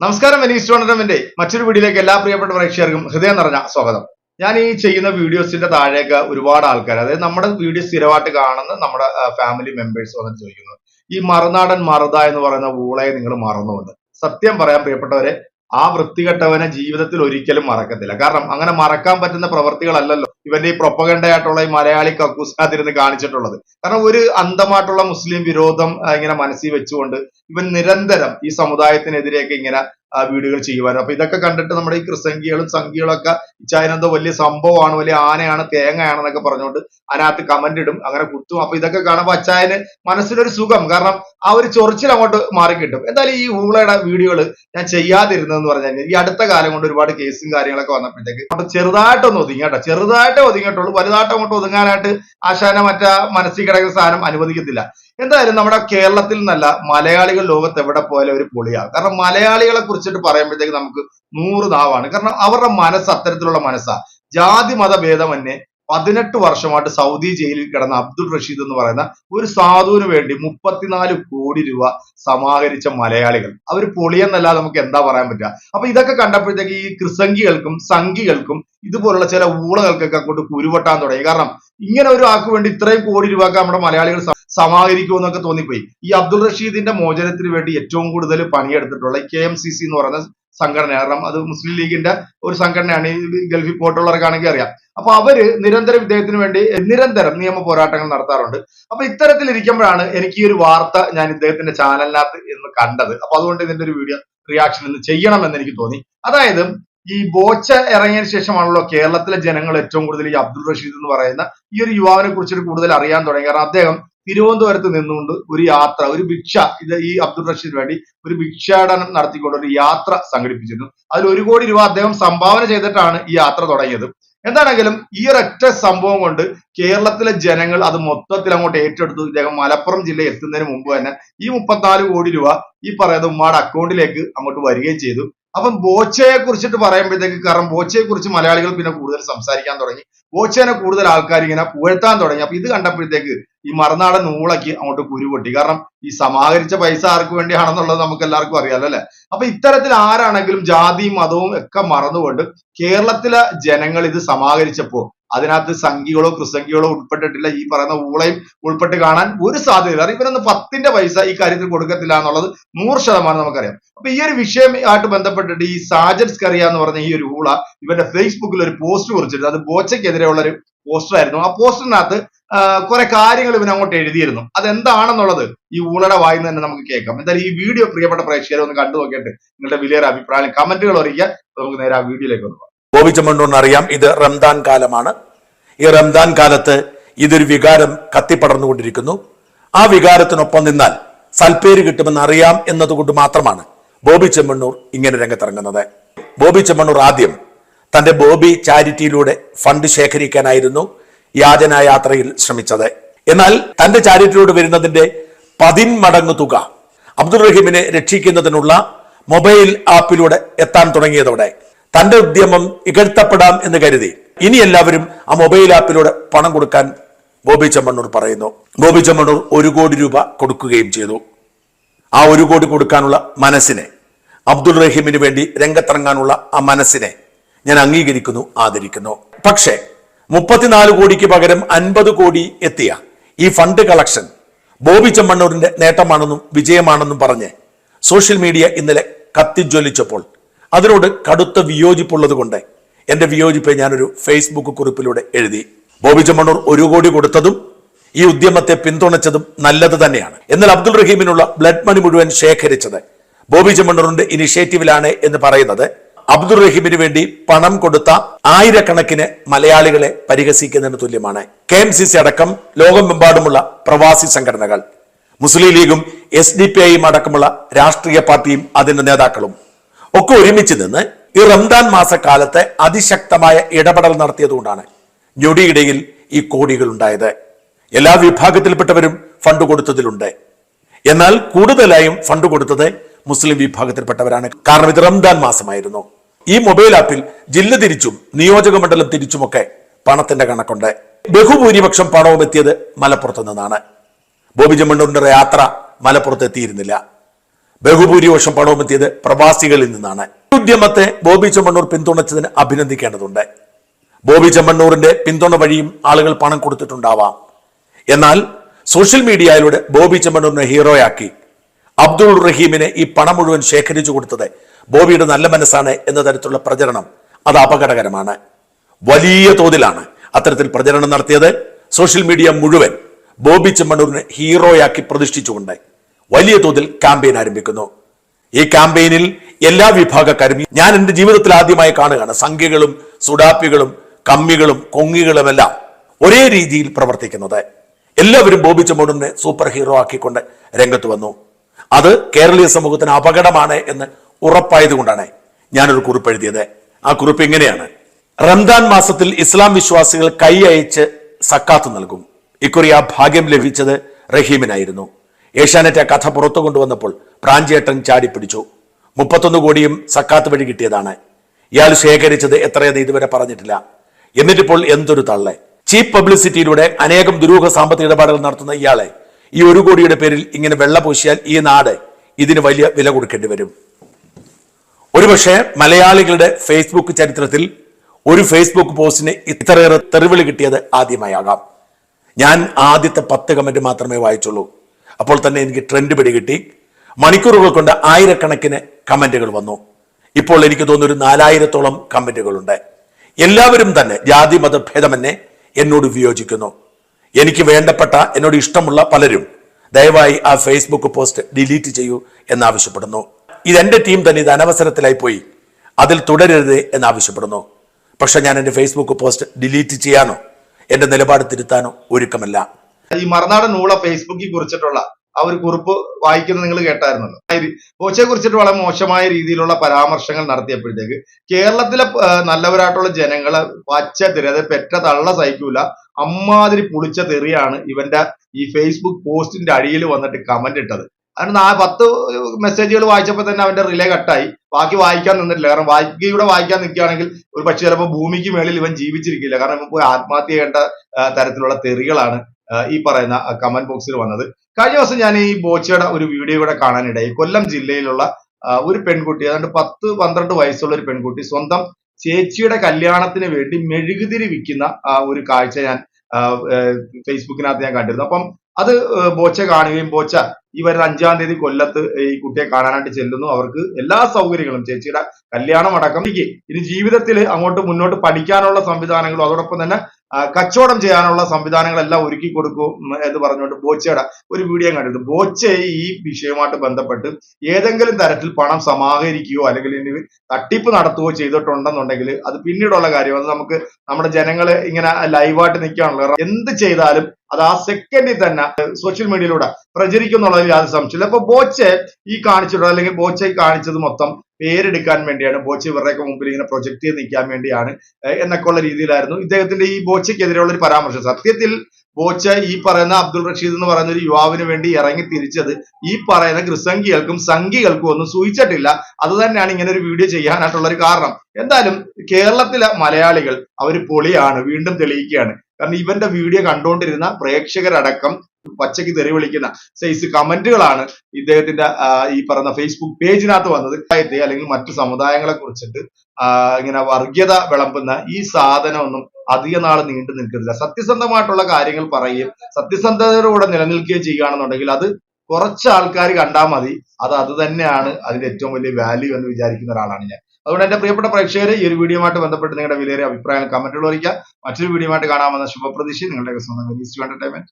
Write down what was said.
നമസ്കാരം വെനീസ് ടൂർണമെന്റിന്റെ മറ്റൊരു വീഡിയോയിലേക്ക് എല്ലാ പ്രിയപ്പെട്ട പ്രേക്ഷകർക്കും ഹൃദയം നിറഞ്ഞ സ്വാഗതം. ഞാൻ ഈ ചെയ്യുന്ന വീഡിയോസിന്റെ താഴേക്ക് ഒരുപാട് ആൾക്കാർ അതായത് നമ്മുടെ വീഡിയോ സ്ഥിരമായിട്ട് കാണുന്ന നമ്മുടെ ഫാമിലി മെമ്പേഴ്സ് വന്നിട്ട് ചോദിക്കുന്നു. ഈ മറുനാടൻ മറുത എന്ന് പറയുന്ന ഊളയെ നിങ്ങൾ മറന്നുകൊണ്ട്. സത്യം പറയാൻ പ്രിയപ്പെട്ടവരെ ആ വൃത്തികെട്ടവനെ ജീവിതത്തിൽ ഒരിക്കലും മറക്കത്തില്ല. കാരണം അങ്ങനെ മറക്കാൻ പറ്റുന്ന പ്രവൃത്തികളല്ലല്ലോ ഇവന്റെ ഈ പ്രൊപ്പഗണ്ടയായിട്ടുള്ള ഈ മലയാളി കക്കൂസിനകത്തിരുന്ന് കാണിച്ചിട്ടുള്ളത്. കാരണം ഒരു അന്ധമായിട്ടുള്ള മുസ്ലിം വിരോധം ഇങ്ങനെ മനസ്സിൽ വെച്ചുകൊണ്ട് ഇവൻ നിരന്തരം ഈ സമുദായത്തിനെതിരെയൊക്കെ ഇങ്ങനെ വീഡിയോകൾ ചെയ്യുവാനും. അപ്പൊ ഇതൊക്കെ കണ്ടിട്ട് നമ്മുടെ ഈ ക്രിസംഖികളും സംഖ്യകളും ഒക്കെ ഇച്ചായനെന്തോ വലിയ സംഭവമാണ് വലിയ ആനയാണ് തേങ്ങയാണെന്നൊക്കെ പറഞ്ഞുകൊണ്ട് അതിനകത്ത് കമന്റ് ഇടും അങ്ങനെ കുത്തും. അപ്പൊ ഇതൊക്കെ കാണുമ്പോൾ അച്ചായന് മനസ്സിലൊരു സുഖം. കാരണം ആ ഒരു ചൊറിച്ചിൽ അങ്ങോട്ട് മാറി കിട്ടും എന്തായാലും ഈ ഊളയുടെ വീഡിയോകൾ ഞാൻ ചെയ്യാതിരുന്നതെന്ന് പറഞ്ഞു കഴിഞ്ഞാൽ ഈ അടുത്ത കാലം കൊണ്ട് ഒരുപാട് കേസും കാര്യങ്ങളൊക്കെ വന്നപ്പോഴത്തേക്ക് അപ്പൊ ചെറുതായിട്ടൊന്ന് ഒതുങ്ങി കേട്ടോ. ചെറുതായിട്ടേ ഒതുങ്ങിയിട്ടുള്ളൂ. വലുതായിട്ട് അങ്ങോട്ട് ഒതുങ്ങാനായിട്ട് ആശാന മറ്റേ മനസ്സിൽ കിടക്കുന്ന സാധനം അനുവദിക്കത്തില്ല. എന്തായാലും നമ്മുടെ കേരളത്തിൽ നിന്നല്ല മലയാളികൾ ലോകത്ത് എവിടെ പോയാലും ഒരു പൊളിയാണ്. കാരണം മലയാളികളെ കുറിച്ചിട്ട് പറയുമ്പോഴത്തേക്ക് നമുക്ക് നൂറ് നാവാണ്. കാരണം അവരുടെ മനസ്സ് അത്തരത്തിലുള്ള മനസ്സാ. ജാതി മത ഭേദമന്യേ പതിനെട്ട് വർഷമായിട്ട് സൗദി ജയിലിൽ കിടന്ന അബ്ദുൾ റഷീദ് എന്ന് പറയുന്ന ഒരു സാധുവിന് വേണ്ടി മുപ്പത്തിനാല് കോടി രൂപ സമാഹരിച്ച മലയാളികൾ. അവർ പൊളിയെന്നല്ലാതെ നമുക്ക് എന്താ പറയാൻ പറ്റുക? അപ്പൊ ഇതൊക്കെ കണ്ടപ്പോഴത്തേക്ക് ഈ കൃസംഗികൾക്കും സംഘികൾക്കും ഇതുപോലുള്ള ചില ഊളകൾക്കൊക്കെ അങ്ങോട്ട് കുരുവട്ടാൻ തുടങ്ങി. കാരണം ഇങ്ങനെ ഒരു ആൾക്ക് വേണ്ടി ഇത്രയും കോടി രൂപ നമ്മുടെ മലയാളികൾ സമാഹരിക്കുമെന്നൊക്കെ തോന്നിപ്പോയി. ഈ അബ്ദുൾ റഷീദിന്റെ മോചനത്തിന് വേണ്ടി ഏറ്റവും കൂടുതൽ പണിയെടുത്തിട്ടുള്ള കെ എം സി സി എന്ന് പറയുന്ന സംഘടന കാരണം അത് മുസ്ലിം ലീഗിന്റെ ഒരു സംഘടനയാണ്. ഈ ഗൾഫിൽ പോയിട്ടുള്ളവർക്കാണെങ്കിൽ അറിയാം. അപ്പൊ അവർ നിരന്തരം ഇദ്ദേഹത്തിന് വേണ്ടി നിരന്തരം നിയമ പോരാട്ടങ്ങൾ നടത്താറുണ്ട്. അപ്പൊ ഇത്തരത്തിൽ ഇരിക്കുമ്പോഴാണ് എനിക്ക് ഈ ഒരു വാർത്ത ഞാൻ ഇദ്ദേഹത്തിന്റെ ചാനലിനകത്ത് എന്ന് കണ്ടത്. അപ്പൊ അതുകൊണ്ട് ഇതിന്റെ ഒരു വീഡിയോ റിയാക്ഷൻ ഇന്ന് ചെയ്യണം എന്ന് എനിക്ക് തോന്നി. അതായത് ഈ ബോച്ച ഇറങ്ങിയതിന് ശേഷമാണല്ലോ കേരളത്തിലെ ജനങ്ങൾ ഏറ്റവും കൂടുതൽ ഈ അബ്ദുൾ റഷീദ് എന്ന് പറയുന്ന ഈ ഒരു യുവാവിനെ കുറിച്ചിട്ട് കൂടുതൽ അറിയാൻ തുടങ്ങി. കാരണം അദ്ദേഹം തിരുവനന്തപുരത്ത് നിന്നുകൊണ്ട് ഒരു യാത്ര ഒരു ഭിക്ഷ ഇത് ഈ അബ്ദുൾ റഷീദിന് വേണ്ടി ഒരു ഭിക്ഷാടനം നടത്തിക്കൊണ്ട് ഒരു യാത്ര സംഘടിപ്പിച്ചിരുന്നു. അതിൽ ഒരു കോടി രൂപ അദ്ദേഹം സംഭാവന ചെയ്തിട്ടാണ് ഈ യാത്ര തുടങ്ങിയത്. എന്താണെങ്കിലും ഈ ഒരൊറ്റ സംഭവം കൊണ്ട് കേരളത്തിലെ ജനങ്ങൾ അത് മൊത്തത്തിൽ അങ്ങോട്ട് ഏറ്റെടുത്തു. ഇദ്ദേഹം മലപ്പുറം ജില്ല എത്തുന്നതിന് മുമ്പ് തന്നെ ഈ മുപ്പത്തിനാല് കോടി രൂപ ഈ പറയുന്ന ഉമ്മയുടെ അക്കൗണ്ടിലേക്ക് അങ്ങോട്ട് വരികയും ചെയ്തു. അപ്പം ബോച്ചയെ കുറിച്ചിട്ട് പറയുമ്പോഴത്തേക്ക് കാരണം ബോച്ചയെ കുറിച്ച് മലയാളികൾ പിന്നെ കൂടുതൽ സംസാരിക്കാൻ തുടങ്ങി. ബോച്ചേനെ കൂടുതൽ ആൾക്കാർ ഇങ്ങനെ പുകഴ്ത്താൻ തുടങ്ങി. അപ്പൊ ഇത് കണ്ടപ്പോഴത്തേക്ക് ഈ മറുനാടൻ നൂളക്കി അങ്ങോട്ട് കുരുപൊട്ടി കാരണം ഈ സമാഹരിച്ച പൈസ ആർക്ക് വേണ്ടിയാണെന്നുള്ളത് നമുക്ക് എല്ലാവർക്കും അറിയാലോ അല്ലെ? അപ്പൊ ഇത്തരത്തിൽ ആരാണെങ്കിലും ജാതിയും മതവും ഒക്കെ മറന്നുകൊണ്ട് കേരളത്തിലെ ജനങ്ങൾ ഇത് സമാഹരിച്ചപ്പോ അതിനകത്ത് സംഖ്യകളോ കൃസംഖ്യകളോ ഉൾപ്പെട്ടിട്ടില്ല ഈ പറയുന്ന ഊളയും ഉൾപ്പെട്ട് കാണാൻ ഒരു സാധ്യതയില്ല. കാരണം ഇവരൊന്ന് പത്തിന്റെ പൈസ ഈ കാര്യത്തിൽ കൊടുക്കത്തില്ല എന്നുള്ളത് നൂറ് ശതമാനം നമുക്കറിയാം. അപ്പൊ ഈ ഒരു വിഷയമായിട്ട് ബന്ധപ്പെട്ടിട്ട് ഈ സാജൻ കറിയ എന്ന് പറഞ്ഞ ഈ ഒരു ഊള ഇവന്റെ ഫേസ്ബുക്കിൽ ഒരു പോസ്റ്റ് കുറിച്ചിട്ട് അത് ബോച്ചയ്ക്കെതിരെയുള്ള ഒരു പോസ്റ്റർ ആയിരുന്നു. ആ പോസ്റ്ററിനകത്ത് കുറെ കാര്യങ്ങൾ ഇവൻ അങ്ങോട്ട് എഴുതിയിരുന്നു. അതെന്താണെന്നുള്ളത് ഈ ഊളയുടെ വായിൽ തന്നെ നമുക്ക് കേൾക്കാം. എന്തായാലും ഈ വീഡിയോ പ്രിയപ്പെട്ട പ്രേക്ഷകരെ ഒന്ന് കണ്ടു നോക്കിയിട്ട് നിങ്ങളുടെ വലിയൊരു അഭിപ്രായം കമന്റുകൾ അറിയിക്കുക. നമുക്ക് നേരെ ആ വീഡിയോയിലേക്ക് ഒന്ന്. ബോബി ചെമ്മണ്ണൂറിന് അറിയാം ഇത് റംദാൻ കാലമാണ്. ഈ റംദാൻ കാലത്ത് ഇതൊരു വികാരം കത്തിപ്പടർന്നുകൊണ്ടിരിക്കുന്നു. ആ വികാരത്തിനൊപ്പം നിന്നാൽ സൽപ്പേര് കിട്ടുമെന്ന് അറിയാം എന്നതുകൊണ്ട് മാത്രമാണ് ബോബി ചെമ്മണ്ണൂർ ഇങ്ങനെ രംഗത്തിറങ്ങുന്നത്. ബോബി ചെമ്മണ്ണൂർ ആദ്യം തന്റെ ബോബി ചാരിറ്റിയിലൂടെ ഫണ്ട് ശേഖരിക്കാനായിരുന്നു യാചന യാത്രയിൽ ശ്രമിച്ചത്. എന്നാൽ തന്റെ ചാരിറ്റിയിലൂടെ വരുന്നതിന്റെ പതിന്മടങ്ങ് തുക അബ്ദുൾ റഹീമിനെ രക്ഷിക്കുന്നതിനുള്ള മൊബൈൽ ആപ്പിലൂടെ എത്താൻ തുടങ്ങിയതോടെ തന്റെ ഉദ്യമം ഇകഴ്ത്തപ്പെടാം എന്ന് കരുതി. ഇനി എല്ലാവരും ആ മൊബൈൽ ആപ്പിലൂടെ പണം കൊടുക്കാൻ ബോബി ചെമ്മണ്ണൂർ പറയുന്നു. ബോബി ചെമ്മണ്ണൂർ ഒരു കോടി രൂപ കൊടുക്കുകയും ചെയ്തു. ആ ഒരു കോടി കൊടുക്കാനുള്ള മനസ്സിനെ അബ്ദുൾ റഹീമിന് വേണ്ടി രംഗത്തിറങ്ങാനുള്ള ആ മനസ്സിനെ ഞാൻ അംഗീകരിക്കുന്നു ആദരിക്കുന്നു. പക്ഷേ മുപ്പത്തിനാല് കോടിക്ക് പകരം അൻപത് കോടി എത്തിയ ഈ ഫണ്ട് കളക്ഷൻ ബോബി ചെമ്മണ്ണൂരിന്റെ നേട്ടമാണെന്നും വിജയമാണെന്നും പറഞ്ഞ് സോഷ്യൽ മീഡിയ ഇന്നലെ കത്തിജ്വലിച്ചപ്പോൾ അതിനോട് കടുത്ത വിയോജിപ്പുള്ളത് കൊണ്ട് എന്റെ വിയോജിപ്പെ ഞാനൊരു ഫേസ്ബുക്ക് കുറിപ്പിലൂടെ എഴുതി. ബോബി ചെമ്മണ്ണൂർ ഒരു കോടി കൊടുത്തതും ഈ ഉദ്യമത്തെ പിന്തുണച്ചതും നല്ലത് തന്നെയാണ്. എന്നാൽ അബ്ദുൾ റഹീമിനുള്ള ബ്ലഡ് മണി മുഴുവൻ ശേഖരിച്ചത് ബോബി ചെമ്മണ്ണൂറിന്റെ ഇനിഷ്യേറ്റീവിലാണ് എന്ന് പറയുന്നത്. അബ്ദുൾ റഹീമിന് വേണ്ടി പണം കൊടുത്ത ആയിരക്കണക്കിന് മലയാളികളെ പരിഹസിക്കുന്നതിന് തുല്യമാണ് കെ എം സി സി അടക്കം ലോകമെമ്പാടുമുള്ള പ്രവാസി സംഘടനകൾ. മുസ്ലിം ലീഗും എസ് ഡി പി ഐയും അടക്കമുള്ള രാഷ്ട്രീയ പാർട്ടിയും അതിന്റെ നേതാക്കളും ഒക്കെ ഒരുമിച്ച് നിന്ന് ഈ റംദാൻ മാസക്കാലത്തെ അതിശക്തമായ ഇടപെടൽ നടത്തിയതുകൊണ്ടാണ് ഞൊടിയിടയിൽ ഈ കോടികൾ ഉണ്ടായത് എല്ലാ വിഭാഗത്തിൽപ്പെട്ടവരും ഫണ്ട് കൊടുത്തതിലുണ്ട്. എന്നാൽ കൂടുതലായും ഫണ്ട് കൊടുത്തത് മുസ്ലിം വിഭാഗത്തിൽപ്പെട്ടവരാണ്. കാരണം ഇത് റംദാൻ മാസമായിരുന്നു. ഈ മൊബൈൽ ആപ്പിൽ ജില്ല തിരിച്ചും നിയോജക മണ്ഡലം തിരിച്ചുമൊക്കെ പണത്തിന്റെ കണക്കുണ്ട്. ബഹുഭൂരിപക്ഷം പണവും എത്തിയത് മലപ്പുറത്തു നിന്നാണ്. ബോബി ചെമ്മണ്ണൂരിന്റെ യാത്ര മലപ്പുറത്ത് എത്തിയിരുന്നില്ല. ബഹുഭൂരിപക്ഷം പണവും എത്തിയത് പ്രവാസികളിൽ നിന്നാണ്. ഉദ്യമത്തെ ബോബി ചെമ്മണ്ണൂർ പിന്തുണച്ചതിന് അഭിനന്ദിക്കേണ്ടതുണ്ട്. ബോബി ചെമ്മണ്ണൂറിന്റെ പിന്തുണ വഴിയും ആളുകൾ പണം കൊടുത്തിട്ടുണ്ടാവാം. എന്നാൽ സോഷ്യൽ മീഡിയയിലൂടെ ബോബി ചെമ്മണ്ണൂരിനെ ഹീറോയാക്കി അബ്ദുൾ റഹീമിനെ ഈ പണം മുഴുവൻ ശേഖരിച്ചു കൊടുത്തത് ബോബിയുടെ നല്ല മനസ്സാണ് എന്ന തരത്തിലുള്ള പ്രചരണം അത് അപകടകരമാണ്. വലിയ തോതിലാണ് അത്തരത്തിൽ പ്രചരണം നടത്തിയത്. സോഷ്യൽ മീഡിയ മുഴുവൻ ബോബി ചെമ്മണ്ണൂരിനെ ഹീറോയാക്കി പ്രതിഷ്ഠിച്ചുകൊണ്ട് വലിയ തോതിൽ ക്യാമ്പയിൻ ആരംഭിക്കുന്നു. ഈ ക്യാമ്പയിനിൽ എല്ലാ വിഭാഗക്കാരും ഞാൻ എന്റെ ജീവിതത്തിൽ ആദ്യമായി കാണുകയാണ്. സംഖ്യകളും സുഡാപ്പികളും കമ്മികളും കൊങ്ങികളുമെല്ലാം ഒരേ രീതിയിൽ പ്രവർത്തിക്കുന്നത്. എല്ലാവരും ബോബി ചെമ്മണ്ണൂരിനെ സൂപ്പർ ഹീറോ ആക്കിക്കൊണ്ട് രംഗത്ത് വന്നു. അത് കേരളീയ സമൂഹത്തിന് അപകടമാണ് എന്ന് ഉറപ്പായതുകൊണ്ടാണ് ഞാനൊരു കുറിപ്പ് എഴുതിയത്. ആ കുറിപ്പ് എങ്ങനെയാണ്? റംദാൻ മാസത്തിൽ ഇസ്ലാം വിശ്വാസികൾ കൈ അയച്ച് സക്കാത്ത് നൽകും. ഇക്കുറി ആ ഭാഗ്യം ലഭിച്ചത് റഹീമിനായിരുന്നു. ഏഷ്യാനെറ്റ് ആ കഥ പുറത്തു കൊണ്ടുവന്നപ്പോൾ പ്രാഞ്ചേട്ടൻ ചാടിപ്പിടിച്ചു. മുപ്പത്തൊന്ന് കോടിയും സക്കാത്ത് വഴി കിട്ടിയതാണ്. ഇയാൾ ശേഖരിച്ചത് എത്രയെന്ന് ഇതുവരെ പറഞ്ഞിട്ടില്ല. എന്നിട്ടിപ്പോൾ എന്തൊരു തള്ളെ. ചീപ്പ് പബ്ലിസിറ്റിയിലൂടെ അനേകം ദുരൂഹ സാമ്പത്തിക ഇടപാടുകൾ നടത്തുന്ന ഇയാളെ ഈ ഒരു കോടിയുടെ പേരിൽ ഇങ്ങനെ വെള്ള പൂശിയാൽ ഈ നാട് ഇതിന് വലിയ വില കൊടുക്കേണ്ടി വരും. ഒരുപക്ഷെ മലയാളികളുടെ ഫേസ്ബുക്ക് ചരിത്രത്തിൽ ഒരു ഫേസ്ബുക്ക് പോസ്റ്റിന് ഇത്രയേറെ തെറിവിളി കിട്ടിയത് ആദ്യമായാകാം. ഞാൻ ആദ്യത്തെ പത്ത് കമന്റ് മാത്രമേ വായിച്ചുള്ളൂ. അപ്പോൾ തന്നെ എനിക്ക് ട്രെൻഡ് പിടികിട്ടി മണിക്കൂറുകൾ കൊണ്ട് ആയിരക്കണക്കിന് കമന്റുകൾ വന്നു. ഇപ്പോൾ എനിക്ക് തോന്നുന്നു ഒരു നാലായിരത്തോളം കമന്റുകളുണ്ട്. എല്ലാവരും തന്നെ ജാതി മതഭേദമന്യേ എന്നോട് വിയോജിക്കുന്നു. എനിക്ക് വേണ്ടപ്പെട്ട എന്നോട് ഇഷ്ടമുള്ള പലരും ദയവായി ആ ഫേസ്ബുക്ക് പോസ്റ്റ് ഡിലീറ്റ് ചെയ്യൂ എന്നാവശ്യപ്പെടുന്നു. ഇതെന്റെ ടീം തന്നെ ഇത് അനവസരത്തിലായി പോയി. അതിൽ തുടരരുത് എന്നാവശ്യപ്പെടുന്നു പക്ഷെ ഞാൻ എന്റെ ഫേസ്ബുക്ക് പോസ്റ്റ് ഡിലീറ്റ് ചെയ്യാനോ എന്റെ നിലപാട് തിരുത്താനോ ഒരുക്കമല്ല. ഈ മറുനാടൻ ഊള ഫേസ്ബുക്കിൽ കുറിച്ചിട്ടുള്ള ആ ഒരു കുറിപ്പ് വായിക്കുന്നത് നിങ്ങൾ കേട്ടായിരുന്നല്ലോ. കോച്ചയെ കുറിച്ചിട്ട് വളരെ മോശമായ രീതിയിലുള്ള പരാമർശങ്ങൾ നടത്തിയപ്പോഴത്തേക്ക് കേരളത്തിലെ നല്ലവരായിട്ടുള്ള ജനങ്ങളെ പച്ച തെറി അതായത് പെറ്റ തള്ള സഹിക്കൂല അമ്മാതിരി പുളിച്ച തെറിയാണ് ഇവന്റെ ഈ ഫേസ്ബുക്ക് പോസ്റ്റിന്റെ അടിയിൽ വന്നിട്ട് കമന്റ് ഇട്ടത്. അതിന് നാ പത്ത് മെസ്സേജുകൾ വായിച്ചപ്പോൾ തന്നെ അവന്റെ റിലേ കട്ടായി ബാക്കി വായിക്കാൻ നിന്നിട്ടില്ല. കാരണം വായിക്കയുടെ വായിക്കാൻ നിൽക്കുകയാണെങ്കിൽ ഒരു പക്ഷെ ചിലപ്പോൾ ഭൂമിക്ക് മേളിൽ ഇവൻ ജീവിച്ചിരിക്കില്ല. കാരണം പോയി ആത്മഹത്യ ചെയ്യേണ്ട തരത്തിലുള്ള തെറികളാണ് ഈ പറയുന്ന കമന്റ് ബോക്സിൽ വന്നത്. കഴിഞ്ഞ ദിവസം ഞാൻ ഈ ബോച്ചയുടെ ഒരു വീഡിയോ കൂടെ കാണാനിടയായി. കൊല്ലം ജില്ലയിലുള്ള ഒരു പെൺകുട്ടി ഏതാണ്ട് പത്ത് പന്ത്രണ്ട് വയസ്സുള്ള ഒരു പെൺകുട്ടി സ്വന്തം ചേച്ചിയുടെ കല്യാണത്തിന് വേണ്ടി മെഴുകുതിരി വിൽക്കുന്ന ഒരു കാഴ്ച ഞാൻ ഫേസ്ബുക്കിനകത്ത് ഞാൻ കണ്ടിരുന്നു. അപ്പം അത് ബോച്ച കാണുകയും ബോച്ച ഈ വരുന്ന അഞ്ചാം തീയതി കൊല്ലത്ത് ഈ കുട്ടിയെ കാണാനായിട്ട് ചെല്ലുന്നു. അവർക്ക് എല്ലാ സൗകര്യങ്ങളും ചേച്ചിയുടെ കല്യാണം അടക്കം ഇനി ജീവിതത്തിൽ അങ്ങോട്ട് മുന്നോട്ട് പഠിക്കാനുള്ള സംവിധാനങ്ങളും അതോടൊപ്പം തന്നെ കച്ചവടം ചെയ്യാനുള്ള സംവിധാനങ്ങളെല്ലാം ഒരുക്കി കൊടുക്കും എന്ന് പറഞ്ഞുകൊണ്ട് ബോച്ചയുടെ ഒരു വീഡിയോ കണ്ടിരുന്നു ബോച്ച ഈ വിഷയവുമായിട്ട് ബന്ധപ്പെട്ട് ഏതെങ്കിലും തരത്തിൽ പണം സമാഹരിക്കുകയോ അല്ലെങ്കിൽ ഇനി തട്ടിപ്പ് നടത്തുകയോ ചെയ്തിട്ടുണ്ടെന്നുണ്ടെങ്കിൽ അത് പിന്നീടുള്ള കാര്യം. അത് നമുക്ക് നമ്മുടെ ജനങ്ങൾ ഇങ്ങനെ ലൈവായിട്ട് നിൽക്കുകയാണല്ലോ. എന്ത് ചെയ്താലും അത് ആ സെക്കൻഡിൽ തന്നെ സോഷ്യൽ മീഡിയയിലൂടെ പ്രചരിക്കുന്നുള്ളതിൽ യാതൊരു സംശയമില്ല അപ്പൊ ബോച്ചെ ഈ കാണിച്ചിട്ടുള്ള അല്ലെങ്കിൽ ബോച്ചെ കാണിച്ചത് മൊത്തം പേരെടുക്കാൻ വേണ്ടിയാണ്. ബോച്ച ഇവരുടെയൊക്കെ മുമ്പിൽ ഇങ്ങനെ പ്രൊജക്ട് ചെയ്ത് നിൽക്കാൻ വേണ്ടിയാണ് എന്നൊക്കെ ഉള്ള രീതിയിലായിരുന്നു. ഇദ്ദേഹത്തിന്റെ ഈ ബോച്ചയ്ക്കെതിരെയുള്ള ഒരു പരാമർശം. സത്യത്തിൽ ബോച്ച ഈ പറയുന്ന അബ്ദുൾ റഷീദ് എന്ന് പറയുന്ന ഒരു യുവാവിന് വേണ്ടി ഇറങ്ങി തിരിച്ചത് ഈ പറയുന്ന ഗൃസംഖികൾക്കും സംഘികൾക്കും ഒന്നും സൂചിച്ചിട്ടില്ല. അത് തന്നെയാണ് ഇങ്ങനെ ഒരു വീഡിയോ ചെയ്യാനായിട്ടുള്ള ഒരു കാരണം. എന്തായാലും കേരളത്തിലെ മലയാളികൾ അവർ പൊളിയാണ് വീണ്ടും തെളിയിക്കുകയാണ്. കാരണം ഇവന്റെ വീഡിയോ കണ്ടുകൊണ്ടിരുന്ന പ്രേക്ഷകരടക്കം പച്ചയ്ക്ക് തെറി വിളിക്കുന്ന സൈസ് കമന്റുകളാണ് ഇദ്ദേഹത്തിന്റെ ഈ പറഞ്ഞ ഫേസ്ബുക്ക് പേജിനകത്ത് വന്നത്. ഇദ്ദേഹത്തെ അല്ലെങ്കിൽ മറ്റു സമുദായങ്ങളെ കുറിച്ചിട്ട് ഇങ്ങനെ വർഗീയത വിളമ്പുന്ന ഈ സാധനമൊന്നും അധിക നാൾ നീണ്ടു നിൽക്കുന്നില്ല സത്യസന്ധമായിട്ടുള്ള കാര്യങ്ങൾ പറയുകയും സത്യസന്ധതയോടെ നിലനിൽക്കുകയും ചെയ്യുകയാണെന്നുണ്ടെങ്കിൽ അത് കുറച്ച് ആൾക്കാർ കണ്ടാൽ മതി. അത് അത് തന്നെയാണ് അതിന്റെ ഏറ്റവും വലിയ വാല്യൂ എന്ന് വിചാരിക്കുന്ന ഒരാളാണ് ഞാൻ. അതുകൊണ്ട് എന്റെ പ്രിയപ്പെട്ട പ്രേക്ഷകരെ ഈ ഒരു വീഡിയോയുമായിട്ട് ബന്ധപ്പെട്ട് നിങ്ങളുടെ വിലയേറിയ അഭിപ്രായങ്ങൾ കമന്റുകൾ അറിയിക്കുക മറ്റൊരു വീഡിയോയുമായിട്ട് കാണാമെന്ന ശുഭപ്രതീക്ഷ നിങ്ങളുടെ സ്വന്തം എന്റർടൈൻമെന്റ്